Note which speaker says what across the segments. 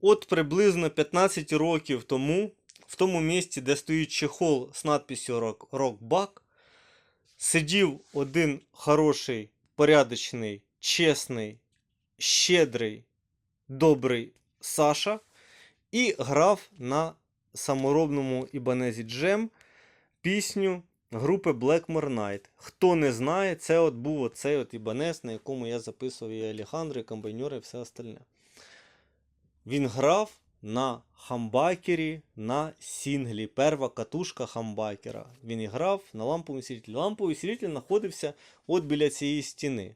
Speaker 1: От приблизно 15 років тому, в тому місці, де стоїть чехол з Rock, Rock сидів один хороший, порядочний, чесний, щедрий, добрий Саша і грав на саморобному ібанезі Джем пісню групи Blackmore Night. Хто не знає, це от був оцей от ібанез, на якому я записував і Алехандро, і комбайнери, і все остальне. Він грав на хамбакері на сінглі. Перва катушка хамбакера. Він грав на ламповому світлі. Ламповий світлі знаходився от біля цієї стіни.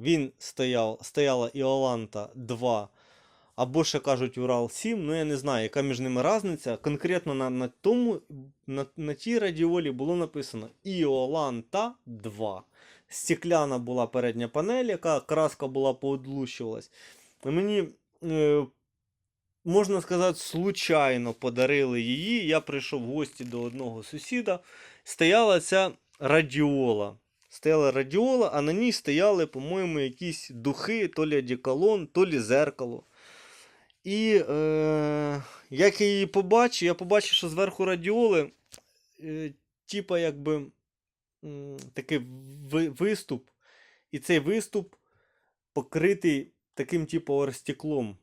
Speaker 1: Він стояв, стояла Іоланта 2, або ще кажуть Урал 7. Ну я не знаю, яка між ними різниця. Конкретно на, на, тому, на, на тій радіолі було написано Іоланта 2. Стекляна була передня панель, яка краска була поодлущувалась. Мені, можна сказати, случайно подарили її. Я прийшов в гості до одного сусіда. Стояла ця радіола. Стояла радіола, а на ній стояли, по-моєму, якісь духи, то лі одеколон, то лі зеркало. І е, як я її побачив, я побачив, що зверху радіоли, е, типа якби такий ви- виступ. І цей виступ покритий таким типу орстеклом.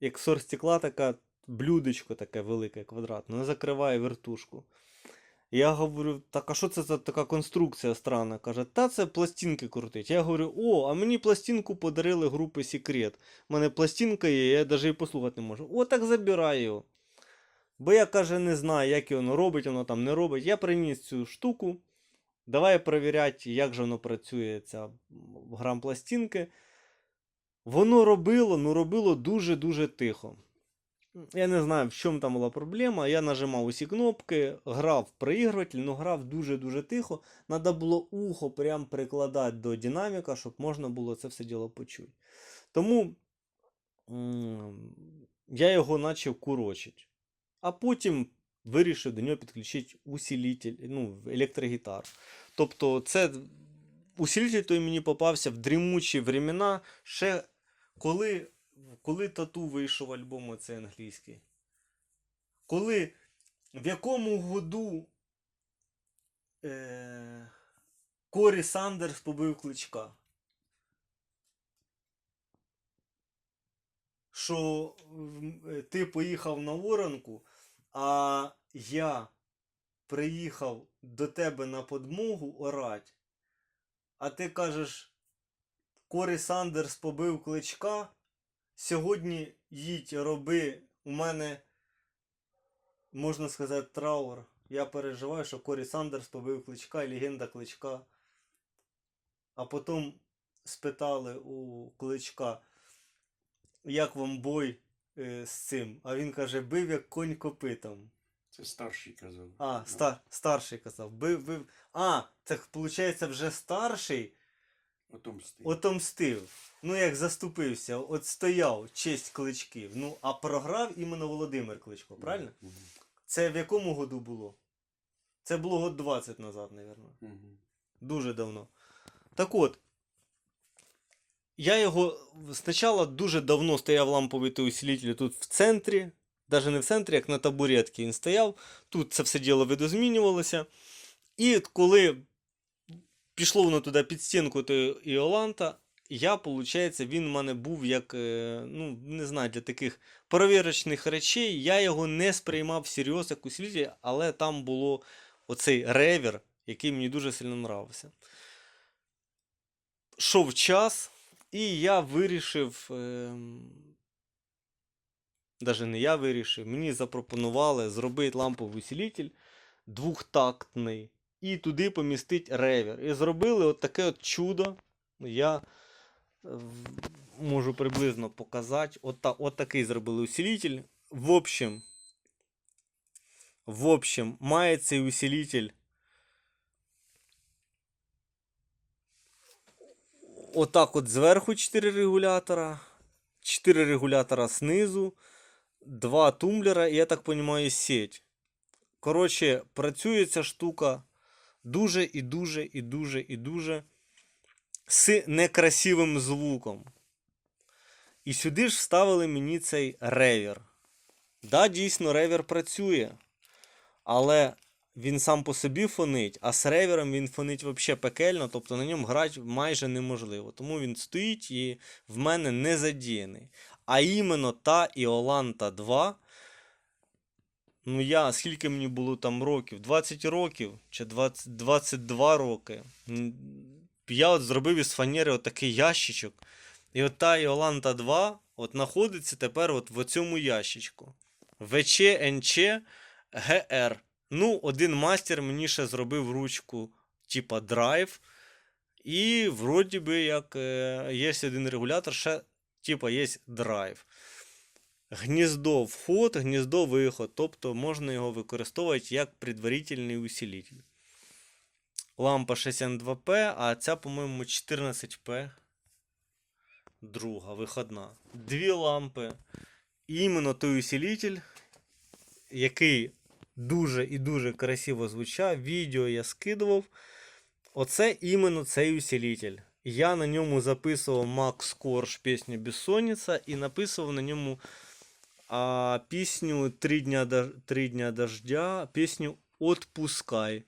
Speaker 1: Як з орстекла така блюдечко таке велике, квадратне, воно закриває вертушку. Я говорю, так а що це за така конструкція странна? Каже, та це пластинки крутить. Я говорю, о, а мені пластинку подарили групи Секрет. У мене пластинка є, я навіть і послухати не можу. О, так забирай його. Бо я каже, не знаю, як воно робить, воно там не робить. Я приніс цю штуку. Давай перевіряти, як же воно працює, ця грам пластинки. Воно робило, ну робило дуже-дуже тихо. Я не знаю, в чому там була проблема. Я нажимав усі кнопки, грав в проігруватель, але грав дуже-дуже тихо. Надо було ухо прям прикладати до динаміка, щоб можна було це все діло почути. Тому я його почав курочити. А потім вирішив до нього підключити усилитель, ну, електрогітару. Тобто, це усилитель той мені попався в дрімучі времена, ще коли, коли тату вийшов альбом оцей англійський. Коли в якому году е, Корі Сандерс побив кличка. Що е, ти поїхав на воронку, а я приїхав до тебе на подмогу орать, а ти кажеш, Корі Сандерс побив кличка. Сьогодні їдь, роби. У мене, можна сказати, траур. Я переживаю, що Корі Сандерс побив кличка, і легенда кличка. А потім спитали у кличка, як вам бой е, з цим? А він каже, бив як конь копитом.
Speaker 2: Це старший казав.
Speaker 1: А,
Speaker 2: Ну,
Speaker 1: ста, старший казав. Бив, бив. А, так виходить, вже старший
Speaker 2: Отомстив.
Speaker 1: отомстив. Ну, як заступився, от стояв честь кличків. Ну, а програв іменно Володимир Кличко, правильно?
Speaker 2: Мгм.
Speaker 1: Це в якому году було? Це було год 20 назад, мабуть.
Speaker 2: Мгм.
Speaker 1: Дуже давно. Так от. Я його спочатку дуже давно стояв ламповий той усилитель тут в центрі. Навіть не в центрі, як на табуретці він стояв. Тут це все діло видозмінювалося. І коли пішло воно туди під стінку тої Іоланта, я, виходить, він в мене був як, е, ну, не знаю, для таких перевірочних речей. Я його не сприймав всерйоз як усилитель, але там було оцей ревер, який мені дуже сильно нравився. Шов час, і я вирішив. Ем... Даже не я вирішив, мені запропонували зробити ламповий усилитель двохтактний і туди помістити ревер. І зробили от таке от чудо. Я е, можу приблизно показати. От, от такий зробили усилитель. В общем, в общем, має цей усилитель отак от зверху 4 регулятора, 4 регулятора знизу, 2 тумблера, і я так розумію, сеть. Коротше, працює ця штука дуже і дуже і дуже і дуже з некрасивим звуком. І сюди ж вставили мені цей ревер. Да, дійсно, ревер працює. Але він сам по собі фонить, а з ревером він фонить взагалі пекельно, тобто на ньому грати майже неможливо. Тому він стоїть і в мене не задіяний. А іменно та Іоланта 2. Ну, я, скільки мені було там років? 20 років чи 20, 22 роки. Я от зробив із фанери отакий ящичок. І от та Іоланта 2 от знаходиться тепер от в цьому ящичку. ВЧ НЧ ГР. Ну, один мастер мені ще зробив ручку, типа драйв. І вроді би, як е, є один регулятор, ще типа є драйв. Гніздо вход, гніздо виход. Тобто можна його використовувати як предварительний усилитель. Лампа 62P, а ця, по-моєму, 14P. Друга, виходна. Дві лампи. Іменно той усилитель, який дуже і дуже красиво звучав. Відео я скидував. Оце іменно цей усилитель. Я на ньому записував Макс Корж пісню Бессонниця і написував на ньому а, пісню Три дня, дож- Три дня дождя, пісню Отпускай.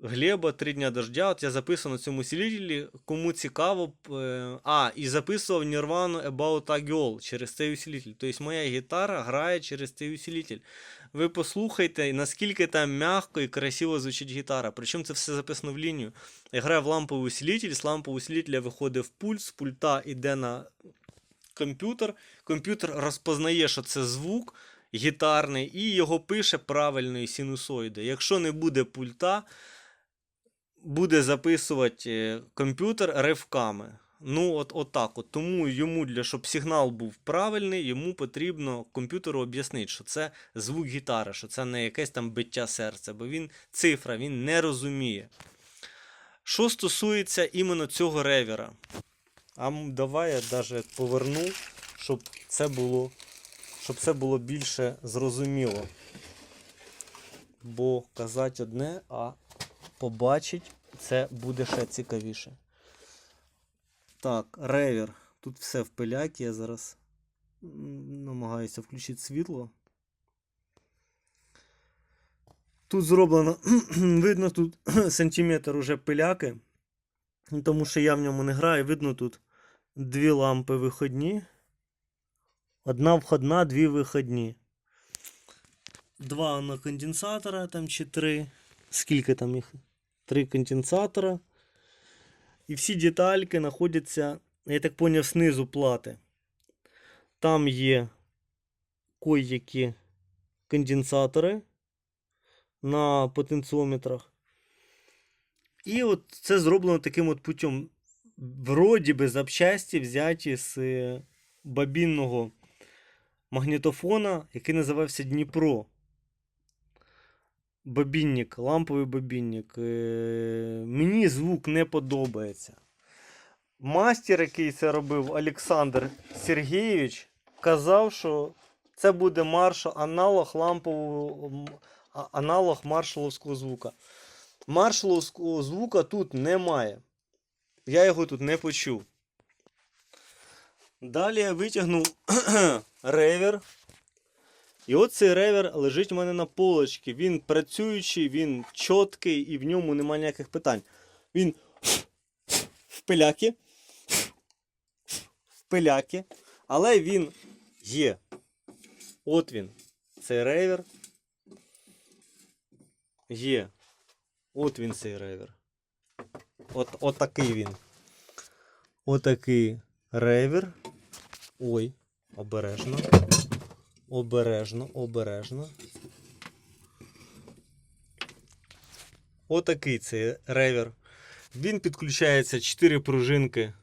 Speaker 1: Глеба Три дня дождя. От я записував на цьому усилителі. Кому цікаво. п- е, А, і записував Нірвану About a Girl через цей усилитель. Тобто моя гітара грає через цей усилитель. Ви послухайте, наскільки там м'яко і красиво звучить гітара. Причому це все записано в лінію. Я граю в ламповий усилитель, з лампового усилителя виходить в пульт, з пульта йде на комп'ютер. Комп'ютер розпознає, що це звук гітарний, і його пише правильною синусоїдою. Якщо не буде пульта, буде записувати е, комп'ютер ривками. Ну, от, от так от. Тому йому, для, щоб сигнал був правильний, йому потрібно комп'ютеру об'яснити, що це звук гітари, що це не якесь там биття серця, бо він цифра, він не розуміє. Що стосується іменно цього ревера, а давай я навіть поверну, щоб це було, щоб це було більше зрозуміло. Бо казати одне, а побачить це буде ще цікавіше. Так, ревер. Тут все в пилякі. Я зараз намагаюся включити світло. Тут зроблено, видно, тут сантиметр уже пиляки. Тому що я в ньому не граю. Видно тут дві лампи виходні. Одна входна, дві виходні. Два на конденсатора, там чи три. Скільки там їх? Три конденсатора. І всі детальки знаходяться, я так поняв, знизу плати. Там є кое-які конденсатори на потенціометрах. І от це зроблено таким от путем. Вроді би запчасті взяті з е, бобінного магнітофона, який називався Дніпро. Бобінник, ламповий бобінник. Е, Мені звук не подобається. Мастер, який це робив, Олександр Сергійович, казав, що це буде маршал, аналог лампового, аналог маршаловського звука. Маршаловського звука тут немає. Я його тут не почув. Далі я витягнув ревер. І от цей ревер лежить у мене на полочці. Він працюючий, він чіткий і в ньому немає ніяких питань. Він в пиляки. В пиляки. Але він є. От він. Цей ревер. Є. От він цей ревер. От, от такий він. Отакий ревер. Ой, обережно. Обережно, обережно. Отакий цей ревер. Він підключається 4 пружинки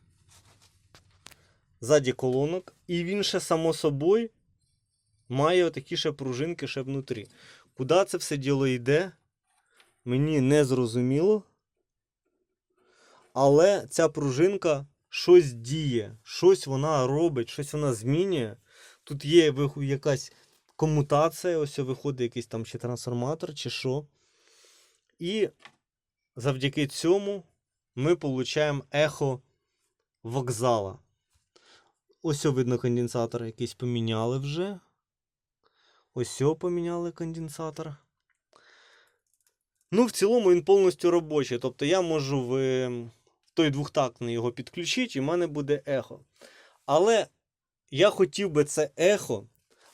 Speaker 1: ззаді колонок. І він ще, само собою, має отакі ще пружинки ще внутрі. Куди це все діло йде? Мені не зрозуміло. Але ця пружинка щось діє, щось вона робить, щось вона змінює. Тут є якась комутація, ось виходить якийсь там чи трансформатор, чи що. І завдяки цьому ми отримуємо ехо вокзала. ось видно конденсатор якийсь поміняли вже. Ось поміняли конденсатор. Ну, в цілому він повністю робочий. Тобто я можу в ем, той двохтактний його підключити, і в мене буде ехо. Але я хотів би це ехо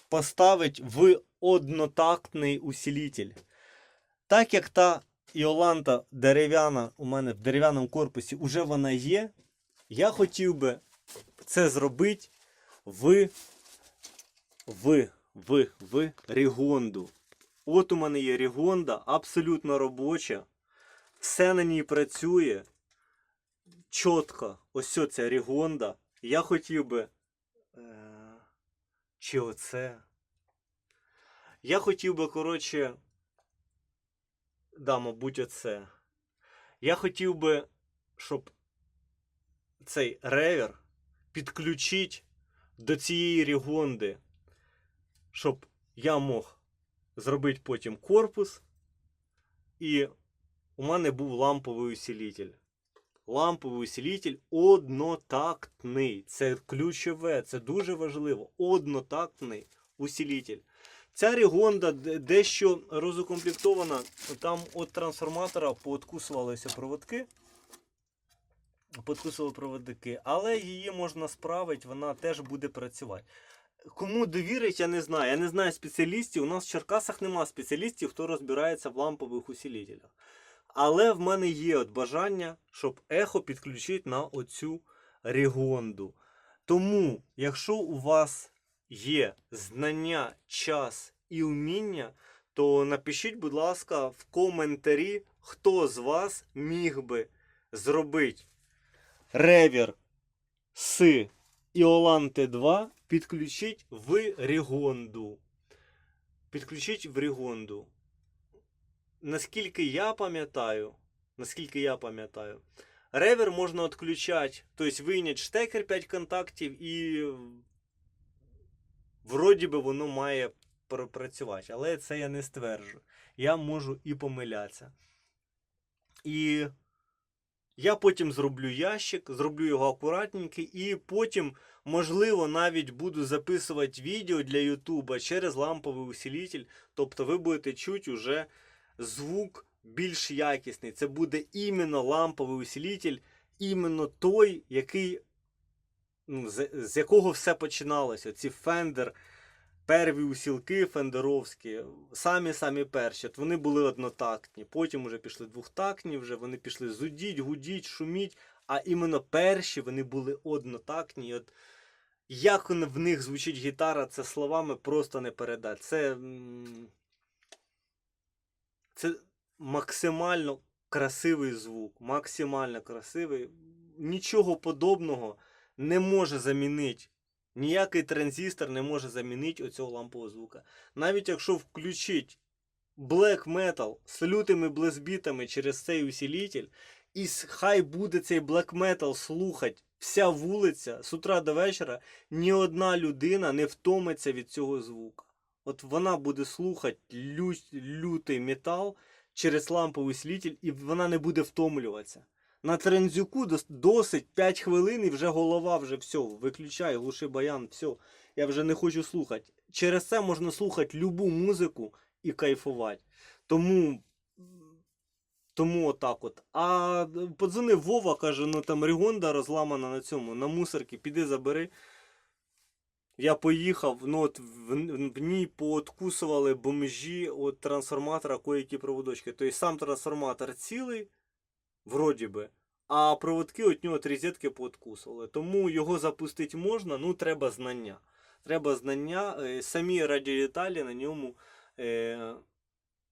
Speaker 1: поставити в однотактний усилитель. Так як та Іоланта дерев'яна у мене в дерев'яному корпусі вже вона є, я хотів би це зробити в, в, в, в Рігонду. От у мене є Рігонда, абсолютно робоча. Все на ній працює. Чітко. Ось ця Рігонда. Я хотів би. Е, чи оце? Я хотів би, коротше. Да, мабуть, оце. Я хотів би, щоб цей ревер підключити до цієї Рігонди, щоб я мог зробити потім корпус, і у мене був ламповий усилитель. Ламповий усилитель однотактний. Це ключове, це дуже важливо. Однотактний усилитель. Ця Рігонда дещо розукомплектована. Там від трансформатора пооткусувалися проводки. Подкусували проводки, але її можна справити, вона теж буде працювати. Кому довірить, я не знаю. Я не знаю спеціалістів. У нас в Черкасах нема спеціалістів, хто розбирається в лампових усилителях. Але в мене є от бажання, щоб ехо підключити на оцю Рігонду. Тому, якщо у вас є знання, час і вміння, то напишіть, будь ласка, в коментарі, хто з вас міг би зробити ревер з Іоланти 2 підключить в Рігонду. Підключить в Рігонду. Наскільки я пам'ятаю, наскільки я пам'ятаю, ревер можна відключати, тобто вийняти штекер 5 контактів і вроді би воно має пр- працювати. Але це я не стверджую. Я можу і помилятися. І я потім зроблю ящик, зроблю його акуратненький, і потім, можливо, навіть буду записувати відео для Ютуба через ламповий усилитель. Тобто ви будете чути уже звук більш якісний. Це буде іменно ламповий усилитель, іменно той, який, ну, з, з якого все починалося. Ці Fender, перві усілки фендеровські, самі-самі перші. От вони були однотактні. Потім вже пішли двохтактні, вже вони пішли зудіть, гудіть, шуміть. А іменно перші вони були однотактні. І От як в них звучить гітара, це словами просто не передати. Це, це максимально красивий звук. Максимально красивий. Нічого подобного не може замінити. Ніякий транзистор не може замінити оцього лампового звука. Навіть якщо включить black metal з лютими блезбітами через цей усилитель, і хай буде цей black metal слухати вся вулиця з утра до вечора, ні одна людина не втомиться від цього звука. От вона буде слухати лю... лютий метал через ламповий усилитель, і вона не буде втомлюватися. На трензюку досить 5 хвилин і вже голова, вже все, виключай, глуши баян, все. Я вже не хочу слухати. Через це можна слухати любу музику і кайфувати. Тому. Тому отак от. А подзвонив Вова, каже, ну там Рігонда розламана на цьому, на мусорці, піди забери. Я поїхав, ну от в, в ній пооткусували бомжі від трансформатора кое-які проводочки. Тобто сам трансформатор цілий, вроді би, а проводки від нього от розетки пооткусували. Тому його запустити можна, ну треба знання. Треба знання, е, самі радіодеталі на ньому. Е,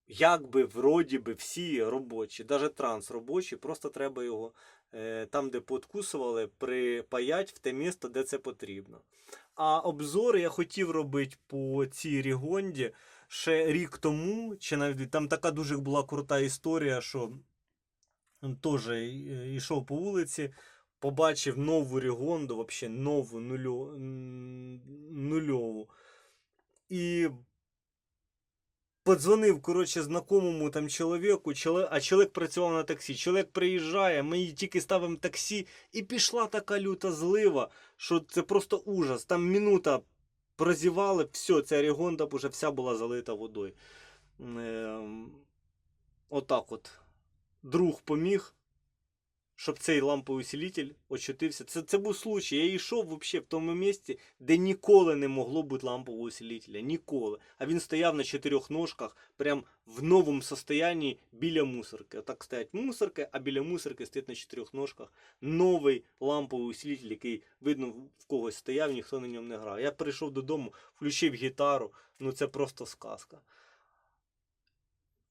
Speaker 1: якби вроді би всі робочі, навіть транс робочі, просто треба його е, там, де подкусували, припаять в те місто, де це потрібно. А обзор я хотів робити по цій Рігонді ще рік тому, чи навіть там така дуже була крута історія, що теж йшов по вулиці, побачив нову Рігонду, взагалі нову нульо, нульову. І Подзвонив, коротше, знакомому там чоловіку, а чоловік працював на таксі. Чоловік приїжджає, ми тільки ставимо таксі, і пішла така люта злива, що це просто ужас. Там минута прозівали, все, ця регонда вже вся була залита водою. Е, Отак от. Друг поміг, щоб цей ламповий усилитель очутився. Це, це був случай. Я йшов вообще в тому місці, де ніколи не могло бути лампового усилителя. Ніколи. А він стояв на чотирьох ножках, прям в новому состоянні біля мусорки. Отак стоять мусорки, а біля мусорки стоїть на чотирьох ножках новий ламповий усилитель, який видно в когось стояв, ніхто на ньому не грав. Я прийшов додому, включив гітару. Ну це просто сказка.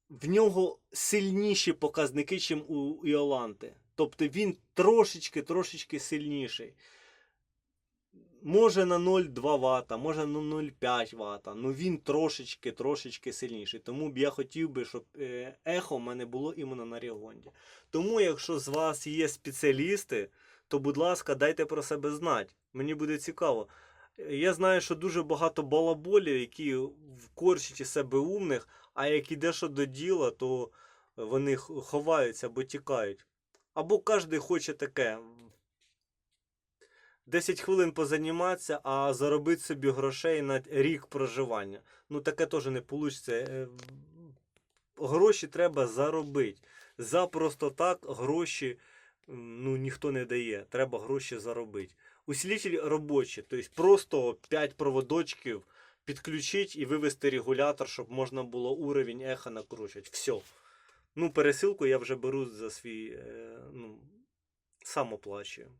Speaker 1: В нього сильніші показники, ніж у Іоланти. Тобто він трошечки, трошечки сильніший. Може на 0,2 Вт, може на 0,5 Вт, ну він трошечки, трошечки сильніший. Тому б я хотів би, щоб е, ехо в мене було іменно на Регонді. Тому, якщо з вас є спеціалісти, то, будь ласка, дайте про себе знати. Мені буде цікаво. Я знаю, що дуже багато балаболів, які вкорчать із себе умних, а як іде що до діла, то вони ховаються або тікають. Або кожен хоче таке. 10 хвилин позаніматися, а заробити собі грошей на рік проживання. Ну таке теж не вийде. Гроші треба заробити. За просто так гроші ну, ніхто не дає. Треба гроші заробити. Усилитель робочий, тобто просто 5 проводочків підключити і вивести регулятор, щоб можна було уровень еха накручувати. Все. Ну, пересилку я вже беру за свій, е, ну, сам оплачую.